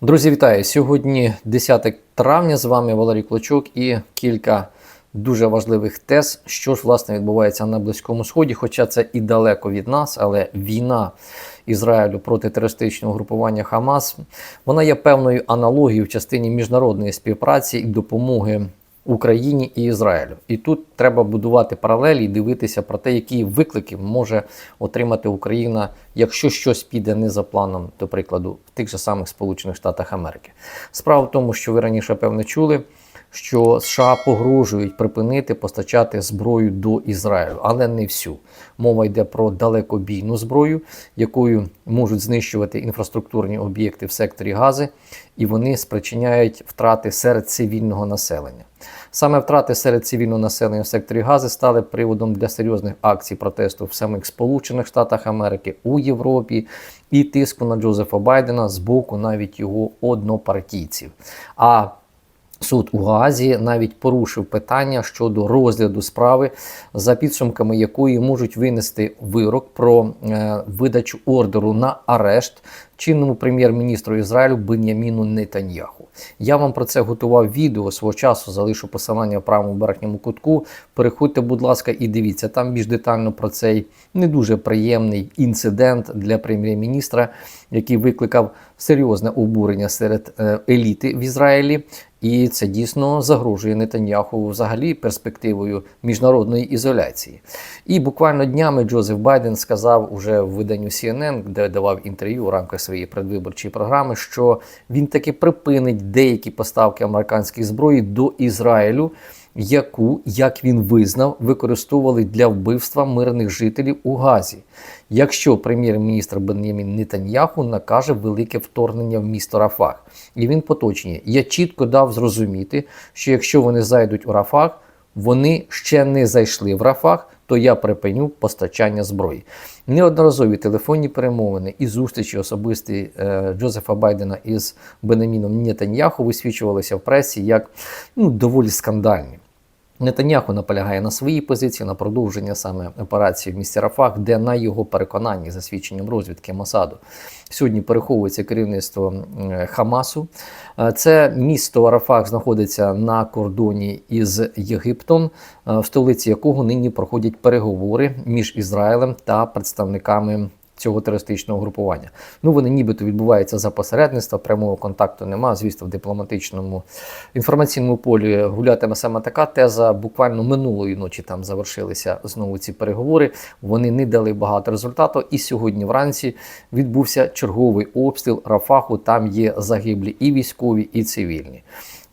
Друзі, вітаю! Сьогодні 10 травня. З вами Валерій Клочок і кілька дуже важливих тез, що ж власне відбувається на Близькому Сході. Хоча це і далеко від нас, але війна Ізраїлю проти терористичного групування Хамас вона є певною аналогією в частині міжнародної співпраці і допомоги. Україні і Ізраїлю, і тут треба будувати паралелі і дивитися про те, які виклики може отримати Україна, якщо щось піде не за планом, до прикладу, в тих же самих Сполучених Штатах Америки. Справа в тому, що ви раніше певне чули, що США погрожують припинити постачати зброю до Ізраїлю, але не всю. Мова йде про далекобійну зброю, якою можуть знищувати інфраструктурні об'єкти в секторі Гази, і вони спричиняють втрати серед цивільного населення. Саме втрати серед цивільного населення в секторі Гази стали приводом для серйозних акцій протесту в самих Сполучених Штатах Америки, у Європі і тиску на Джозефа Байдена з боку навіть його однопартійців. А Суд у Гаазі навіть порушив питання щодо розгляду справи, за підсумками якої можуть винести вирок про е, видачу ордеру на арешт чинному прем'єр-міністру Ізраїлю Беняміну Нетаньяху. Я вам про це готував відео свого часу. Залишу посилання в правому верхньому кутку. Переходьте, будь ласка, і дивіться там більш детально про цей не дуже приємний інцидент для прем'єр-міністра, який викликав серйозне обурення серед е, еліти в Ізраїлі. І це дійсно загрожує Нетаньяху взагалі перспективою міжнародної ізоляції. І буквально днями Джозеф Байден сказав уже в виданню CNN, де давав інтерв'ю у рамках своєї предвиборчої програми, що він таки припинить деякі поставки американської зброї до Ізраїлю. Яку, як він визнав, використовували для вбивства мирних жителів у Газі, якщо прем'єр-міністр Бен'ямін Нетаньяху накаже велике вторгнення в місто Рафах, і він поточнює. Я чітко дав зрозуміти, що якщо вони зайдуть у Рафах, вони ще не зайшли в Рафах, то я припиню постачання зброї. Неодноразові телефонні перемовини і зустрічі особисті е, Джозефа Байдена із Бенеміном Нетаньяху висвічувалися в пресі як ну, доволі скандальні. Нетаньяху наполягає на своїй позиції на продовження саме операції в місті Рафах, де на його переконанні за свідченням розвідки Масаду сьогодні переховується керівництво Хамасу. Е, це місто Рафах знаходиться на кордоні із Єгиптом, е, в столиці якого нині проходять переговори між Ізраїлем та представниками цього терористичного групування. Ну вони нібито відбуваються за посередництва, прямого контакту немає. Звісно, в дипломатичному інформаційному полі гулятиме саме така теза. Буквально минулої ночі там завершилися знову ці переговори. Вони не дали багато результату. І сьогодні вранці відбувся черговий обстріл Рафаху. Там є загиблі і військові, і цивільні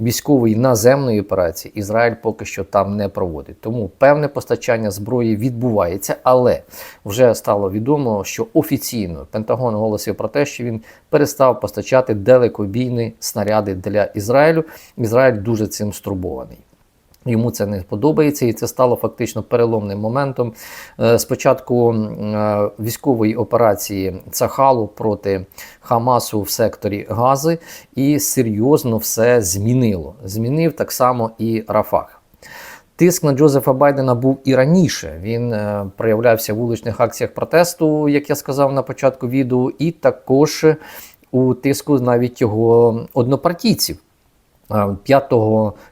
військової наземної операції Ізраїль поки що там не проводить. Тому певне постачання зброї відбувається, але вже стало відомо, що офіційно Пентагон оголосив про те, що він перестав постачати далекобійні снаряди для Ізраїлю. Ізраїль дуже цим стурбований. Йому це не подобається, і це стало фактично переломним моментом. Е, спочатку е, військової операції Цахалу проти Хамасу в секторі Гази, і серйозно все змінило. Змінив так само і Рафах. Тиск на Джозефа Байдена був і раніше. Він е, проявлявся в вуличних акціях протесту, як я сказав на початку відео, і також у тиску навіть його однопартійців. 5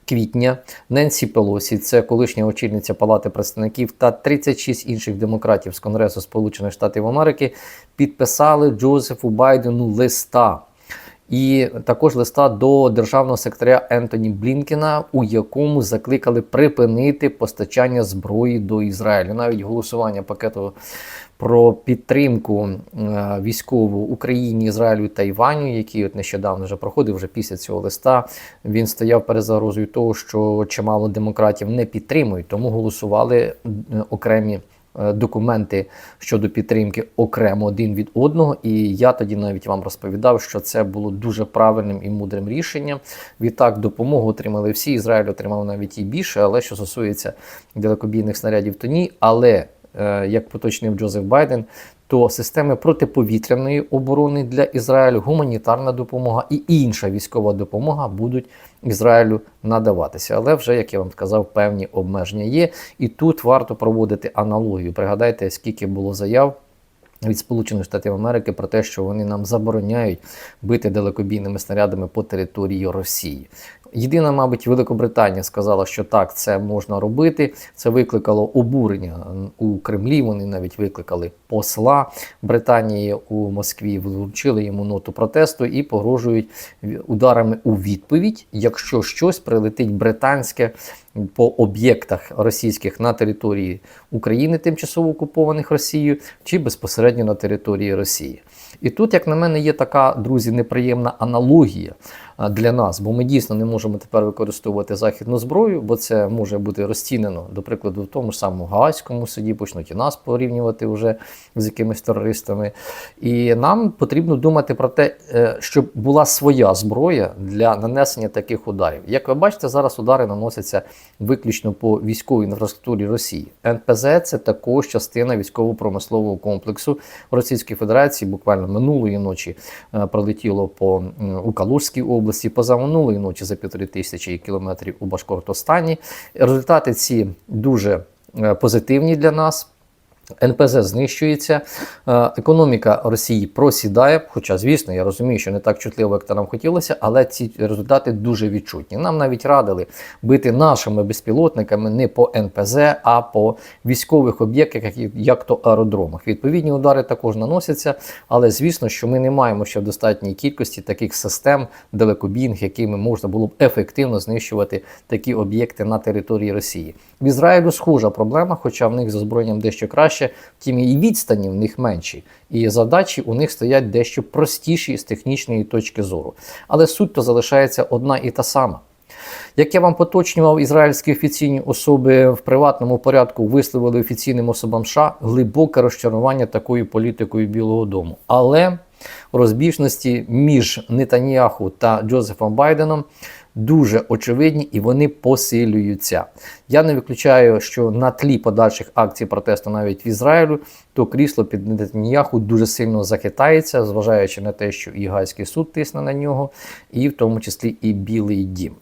квітня Ненсі Пелосі, це колишня очільниця Палати представників та 36 інших демократів з Конгресу Сполучених Штатів Америки підписали Джозефу Байдену листа. І також листа до державного секретаря Ентоні Блінкена, у якому закликали припинити постачання зброї до Ізраїлю. Навіть голосування пакету про підтримку е, військову Україні, Ізраїлю та Іваню, який от нещодавно вже проходив вже після цього листа. Він стояв перед загрозою того, що чимало демократів не підтримують, тому голосували е, окремі. Е, документи щодо підтримки окремо один від одного, і я тоді навіть вам розповідав, що це було дуже правильним і мудрим рішенням. Відтак допомогу отримали всі. Ізраїль отримав навіть і більше, але що стосується далекобійних снарядів, то ні. Але Е, як поточнив Джозеф Байден, то системи протиповітряної оборони для Ізраїлю, гуманітарна допомога і інша військова допомога будуть Ізраїлю надаватися. Але вже, як я вам сказав, певні обмеження є. І тут варто проводити аналогію. Пригадайте, скільки було заяв від Сполучених Штатів Америки про те, що вони нам забороняють бити далекобійними снарядами по території Росії. Єдина, мабуть, Великобританія сказала, що так, це можна робити. Це викликало обурення у Кремлі. Вони навіть викликали посла Британії у Москві, вручили йому ноту протесту і погрожують ударами у відповідь, якщо щось прилетить британське по об'єктах російських на території України, тимчасово окупованих Росією, чи безпосередньо на території Росії. І тут, як на мене, є така, друзі, неприємна аналогія для нас, бо ми дійсно не можемо тепер використовувати західну зброю, бо це може бути розцінено, до прикладу, в тому ж самому Гаазькому суді, почнуть і нас порівнювати вже з якимись терористами. І нам потрібно думати про те, е, щоб була своя зброя для нанесення таких ударів. Як ви бачите, зараз удари наносяться виключно по військовій інфраструктурі Росії. НПЗ це також частина військово-промислового комплексу Російської Федерації. Буквально минулої ночі е, пролетіло по м, у Калужській області, позаминулої ночі за півтори тисячі кілометрів у Башкортостані. Результати ці дуже е, позитивні для нас. НПЗ знищується, е, економіка Росії просідає. Хоча, звісно, я розумію, що не так чутливо, як то нам хотілося, але ці результати дуже відчутні. Нам навіть радили бити нашими безпілотниками не по НПЗ, а по військових об'єктах, як- як то аеродромах. Відповідні удари також наносяться, але звісно, що ми не маємо ще в достатній кількості таких систем далекобійних, якими можна було б ефективно знищувати такі об'єкти на території Росії. В Ізраїлю схожа проблема, хоча в них з озброєнням дещо краще, втім і відстані в них менші, і задачі у них стоять дещо простіші з технічної точки зору. Але суть то залишається одна і та сама. Як я вам поточнював, ізраїльські офіційні особи в приватному порядку висловили офіційним особам США глибоке розчарування такою політикою Білого Дому. Але розбіжності між Нетаніяху та Джозефом Байденом дуже очевидні і вони посилюються. Я не виключаю, що на тлі подальших акцій протесту навіть в Ізраїлю, то крісло під Нетаніяху дуже сильно захитається, зважаючи на те, що і Гайський суд тисне на нього, і в тому числі і Білий Дім.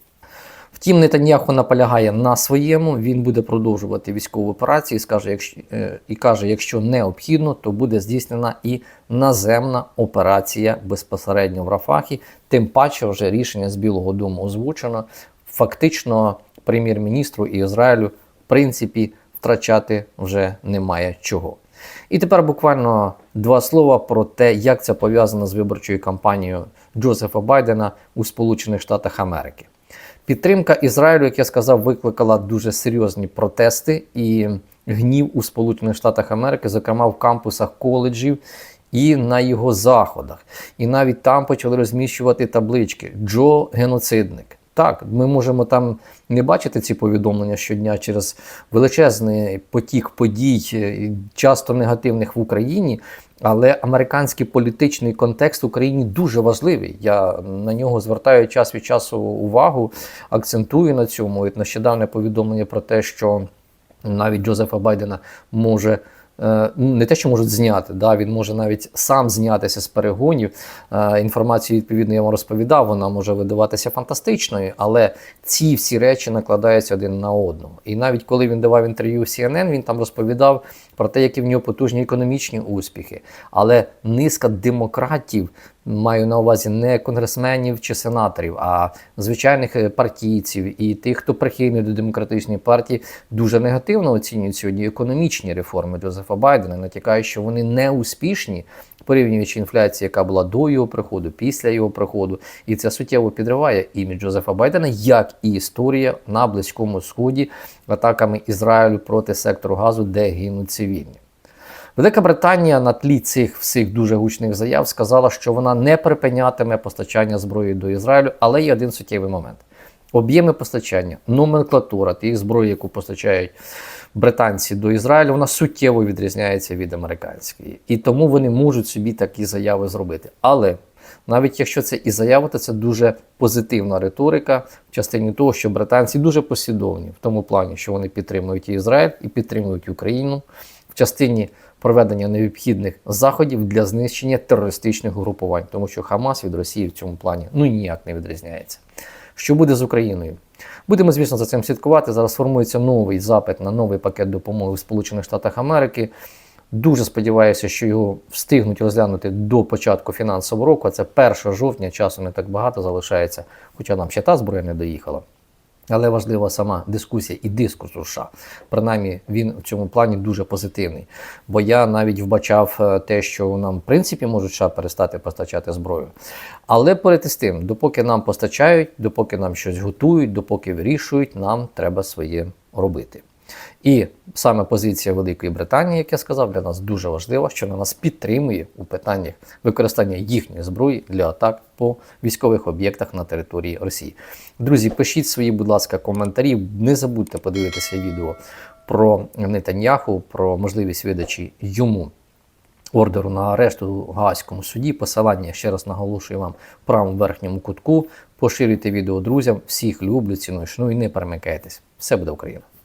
Втім, Нетаньяху наполягає на своєму. Він буде продовжувати військову операцію і скаже, якщо е, і каже, якщо необхідно, то буде здійснена і наземна операція безпосередньо в Рафахі. Тим паче, вже рішення з Білого Дому озвучено. Фактично, прем'єр-міністру і Ізраїлю, в принципі, втрачати вже немає чого. І тепер буквально два слова про те, як це пов'язано з виборчою кампанією Джозефа Байдена у Сполучених Штатах Америки. Підтримка Ізраїлю, як я сказав, викликала дуже серйозні протести і гнів у Сполучених Штатах Америки, зокрема в кампусах коледжів і на його заходах. І навіть там почали розміщувати таблички Джо геноцидник. Так, ми можемо там не бачити ці повідомлення щодня через величезний потік подій, е, часто негативних в Україні. Але американський політичний контекст в Україні дуже важливий. Я на нього звертаю час від часу увагу, акцентую на цьому. І нещодавне повідомлення про те, що навіть Джозефа Байдена може. Е, ну, Не те, що можуть зняти, да, він може навіть сам знятися з перегонів. Е, Інформацію, відповідно, я вам розповідав, вона може видаватися фантастичною, але ці всі речі накладаються один на одного. І навіть коли він давав інтерв'ю CNN, він там розповідав про те, які в нього потужні економічні успіхи. Але низка демократів, маю на увазі не конгресменів чи сенаторів, а звичайних е, партійців і тих, хто прихильний до демократичної партії, дуже негативно оцінюють сьогодні економічні реформи Джозефа Байдена, натякають, що вони не успішні. Порівнюючи інфляцію, яка була до його приходу, після його приходу, і це суттєво підриває імідж Джозефа Байдена, як і історія на Близькому Сході атаками Ізраїлю проти сектору газу, де гинуть цивільні. Велика Британія на тлі цих всіх дуже гучних заяв сказала, що вона не припинятиме постачання зброї до Ізраїлю, але є один суттєвий момент: об'єми постачання, номенклатура тієї зброї, яку постачають британці до Ізраїлю, вона суттєво відрізняється від американської. І тому вони можуть собі такі заяви зробити. Але навіть якщо це і заява, то це дуже позитивна риторика в частині того, що британці дуже послідовні в тому плані, що вони підтримують Ізраїль і підтримують Україну в частині проведення необхідних заходів для знищення терористичних групувань, тому що Хамас від Росії в цьому плані ну ніяк не відрізняється. Що буде з Україною? Будемо, звісно, за цим слідкувати. Зараз формується новий запит на новий пакет допомоги в Сполучених Штатах Америки. Дуже сподіваюся, що його встигнуть розглянути до початку фінансового року. а Це 1 жовтня, часу не так багато залишається, хоча нам ще та зброя не доїхала. Але важлива сама дискусія і дискурс у США. Принаймні, він в цьому плані дуже позитивний. Бо я навіть вбачав е, те, що нам в принципі можуть США перестати постачати зброю. Але перед тим, допоки нам постачають, допоки нам щось готують, допоки вирішують, нам треба своє робити. І саме позиція Великої Британії, як я сказав, для нас дуже важлива, що вона нас підтримує у питаннях використання їхньої зброї для атак по військових об'єктах на території Росії. Друзі, пишіть свої, будь ласка, коментарі. Не забудьте подивитися відео про Нетаньяху, про можливість видачі йому ордеру на арешт у Гаазькому суді. Посилання ще раз наголошую вам в правому верхньому кутку. Поширюйте відео друзям. Всіх люблю, ціную, шну і не перемикайтесь. Все буде Україна!